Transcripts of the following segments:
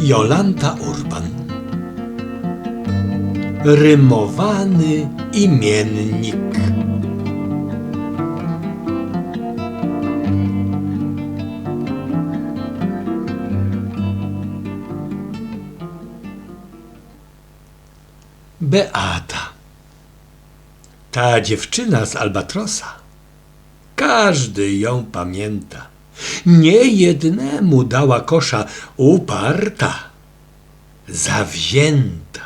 Jolanta Urban. Rymowany imiennik. Beata. Ta dziewczyna z Albatrosa. Każdy ją pamięta. Nie jednemu dała kosza uparta, zawzięta.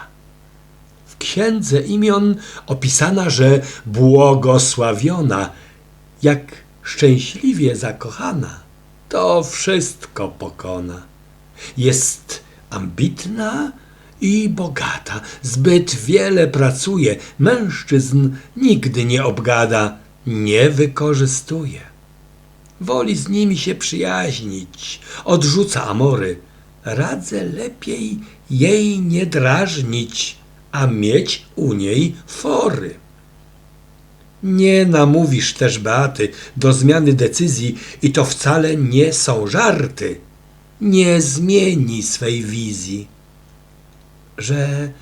W księdze imion opisana, że błogosławiona, jak szczęśliwie zakochana, to wszystko pokona. Jest ambitna i bogata, zbyt wiele pracuje, mężczyzn nigdy nie obgada, nie wykorzystuje. Woli z nimi się przyjaźnić, odrzuca amory. Radzę lepiej jej nie drażnić, a mieć u niej fory. Nie namówisz też Beaty do zmiany decyzji i to wcale nie są żarty. Nie zmieni swej wizji. Że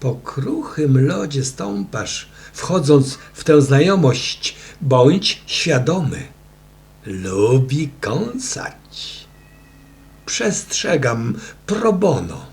po kruchym lodzie stąpasz, wchodząc w tę znajomość, bądź świadomy. Lubi kąsać. Przestrzegam pro bono.